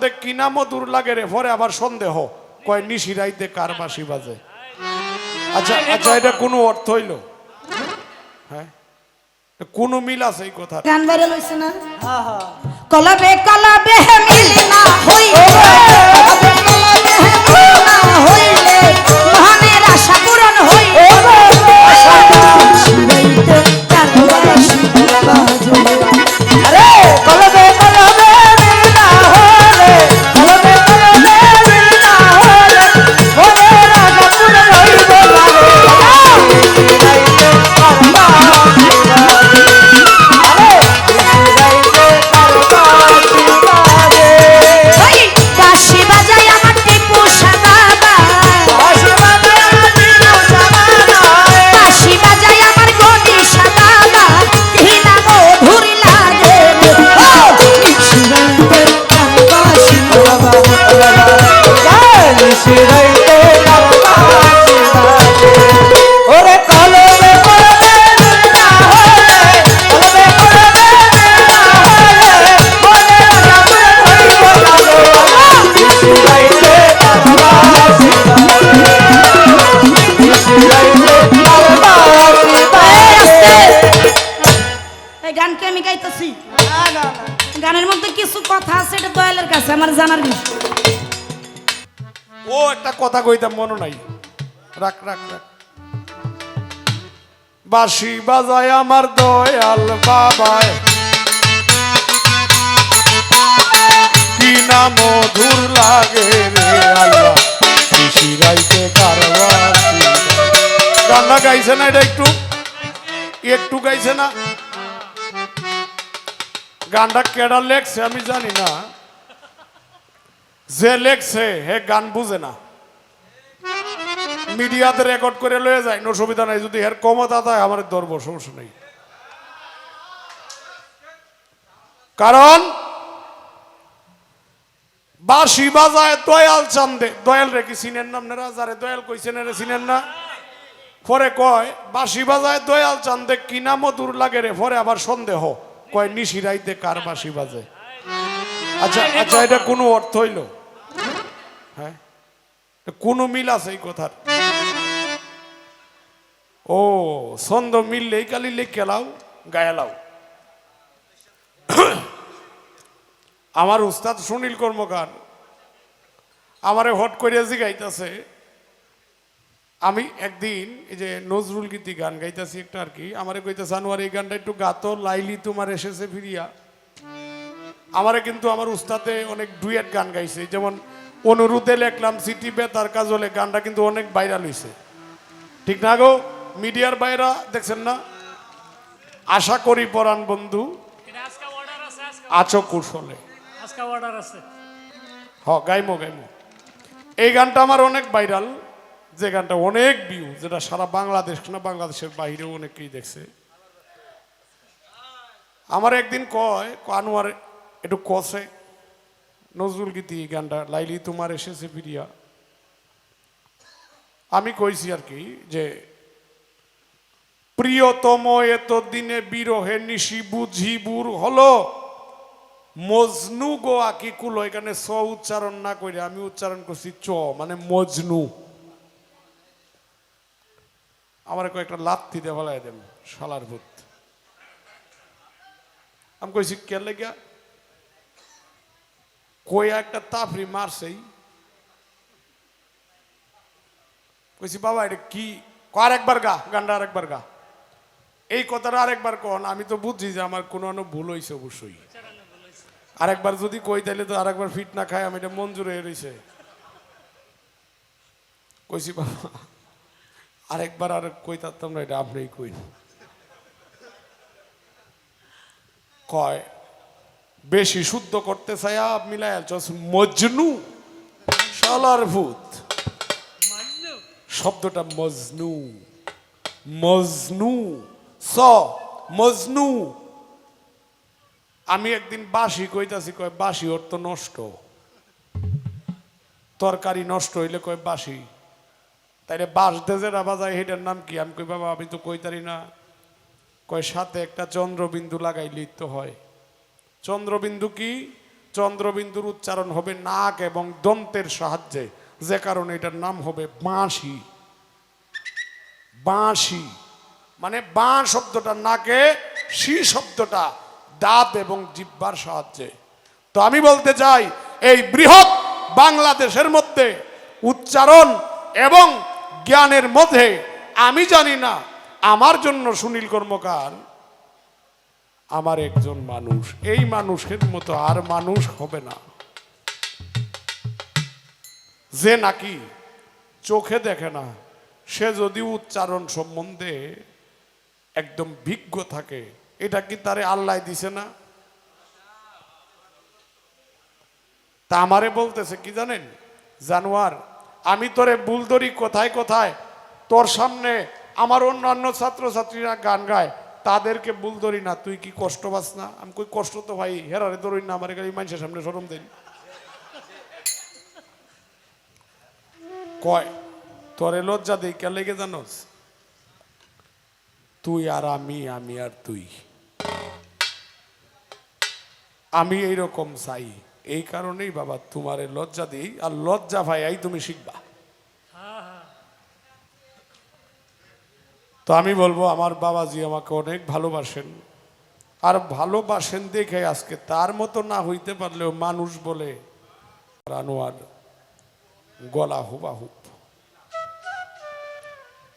চান্দে কিনা মধুর লাগে রে পরে আবার সন্দেহ। কয়, নিশি রাইতে কার বাসি বাজে? আচ্ছা আচ্ছা এটা কোনো অর্থ হইল? হ্যাঁ? কোনো মিল আছে এই কথা গান বাইরে লইছে না? কলবে কলবে মিল না হইলে না গানের মধ্যে কিছু কথা আছে, এটা দয়ালের কাছে, আমার জানার বিষয়। ও, একটা কথা কইতাম, মনে নাই। রাখ রাখ রাখ। বাঁশি বাজায় আমার দয়াল বাবায়। কি না মধুর লাগে রে আল্লাহ শিশিরাইতে কারবাসি গানটা গাইছে না এটা একটু? একটু গাইছে না? গানটা কেডা লেখছে আমি জানি না। যে লেখছে, হে গান বুঝে না। মিডিয়াতে রেকর্ড করে লয়ে যায় no সুবিধা নাই। যদি এর ক্ষমতা থাকে, আমার ধরবো, সমস্যা নেই। কারণ, বাঁশি বাজায় দয়াল চান্দে। দয়াল রে কি চিনেন না আপনারা? যারে দয়াল কইছেন রে চিনেন না? পরে কয়, বাঁশি বাজায় দয়াল চান্দে, কিনা মধুর লাগে রে, পরে আবার সন্দেহ। কয় নিশি রাইতে কার বাঁশি বাজে? আচ্ছা আচ্ছা এটা কোনো অর্থ হইল? হ্যাঁ? কোনো মিল আছে এই কথার? ও, ছন্দ মিললেই কালি লিখে লাও। গায়ালাও আমার উস্তাদ সুনীল কর্মকার আমারে হট করিয়া জিগাইতেছে আমি একদিন এই যে নজরুল গীতি গান গাইতেছি একটা আর কি আমারে কইতেছে আনোয়ার এই গানটা একটু গাতো লাইলি তোমার এসেছে ফিরিয়া। আমারে কিন্তু আমার উস্তাদে অনেক ডুয়েট গান গাইছে যেমন অনুরোধে লেখলাম সিটি বেতার কাজলে। গানটা কিন্তু অনেক ভাইরাল হয়েছে ঠিক না গো? মিডিয়ার বাইরা দেখছেন না? আশা করি পরাণ বন্ধু আছে কুশলে। হ গাইমো গাইমো। এই গানটা আমার অনেক ভাইরাল। যে গানটা অনেক ভিউ যেটা সারা বাংলাদেশ, না বাংলাদেশের বাইরেও অনেকেই দেখছে। আমার একদিন কয় আনোয়ার, একটু কষে নজরুল গীতি গানটা, লাইলি তোমার এসেছে ফিরিয়া আমি কইছি আর কি যে, প্রিয়তম এত দিনে বিরহে নিশি বুঝি বুর হলো, মজনু গো আকি আকিকুল, এখানে স উচ্চারণ না করে আমি উচ্চারণ করছি চ মানে মজনু। আমার কয়েকটা লাত্তি দিয়ে ফেলাই দেন, শালার ভূত। আমি কইছি, কে লেগা? কই একটা তাফরি মারছেই। কইছি, বাবা, এটা কি? ক আরেকবার গা, গানটা আরেকবার গা। এই কথাটা আরেকবার কন, আমি তো বুঝছি যে আমার কোনো কোনো ভুল হয়েছে অবশ্যই। আরেকবার যদি কই তাহলে তো আরেকবার ফিট না খায়, আমি এটা মঞ্জুর হয়ে রয়েছে কইছি, বাবা আরেকবার আর কই থাকতাম না এটা আপনিই কই কয় বেশি শুদ্ধ করতে চাইয়া মিলাই মজনু শালার ভূত। শব্দটা মজনু। মজনু। স মজনু। আমি একদিন বাসি কইতাছি কয় বাসি অর্থ নষ্ট। তরকারি নষ্ট হইলে কয় বাসি তাইলে বাস দেজেরা বাজায় হেটার নাম কি? আমি কই, বাবা, আমি তো কইতারি না। কয়, সাথে একটা চন্দ্রবিন্দু লাগাইলেই তো হয়। চন্দ্রবিন্দু কি? চন্দ্রবিন্দুর উচ্চারণ হবে নাক এবং দন্তের সাহায্যে, যে কারণে এটার নাম হবে বাঁশি। বাঁশি মানে বাঁ শব্দটা নাকে, শি শব্দটা দাঁত এবং জিব্বার সাহায্যে। তো আমি বলতে চাই, এই বৃহৎ বাংলাদেশের মধ্যে উচ্চারণ এবং জ্ঞানের মধ্যে, আমি জানি না, আমার জন্য সুনীল কর্মকার আমার একজন মানুষ। এই মানুষের মতো আর মানুষ হবে না। যে নাকি চোখে দেখে না, সে যদি উচ্চারণ সম্বন্ধে একদম বিজ্ঞ থাকে, এটা কি তারে আল্লাহ দিছে না? তা আমারে বলতেছে, কি জানেন? জানোয়ার আমি তোরে বুলদরি কোথায় কোথায়? তোর সামনে আমার অন্যান্য ছাত্রছাত্রীরা গান গায়। তাদেরকে বুলদরি না। তুই কি কষ্ট পাস না? আমি কই, কষ্ট তো ভাই হেরারে ধরুন না, আমার গাড়ি মানুষের সামনে সরম দিন। কয়, তোরে লজ্জা দেই কে লেগে জানোস? তুই আর আমি আমি আর তুই। আমি এইরকম চাই। এই কারণেই বাবা, তোমারে লজ্জা দিই, আর লজ্জা ভাই এই তুমি শিখবা। তো আমি বলব, আমার বাবাজি আমাকে অনেক ভালোবাসেন। আর ভালোবাসেন দেখে আজকে তার মতো না হইতে পারলেও মানুষ বলে, রানোয়ার গলা হুবাহু।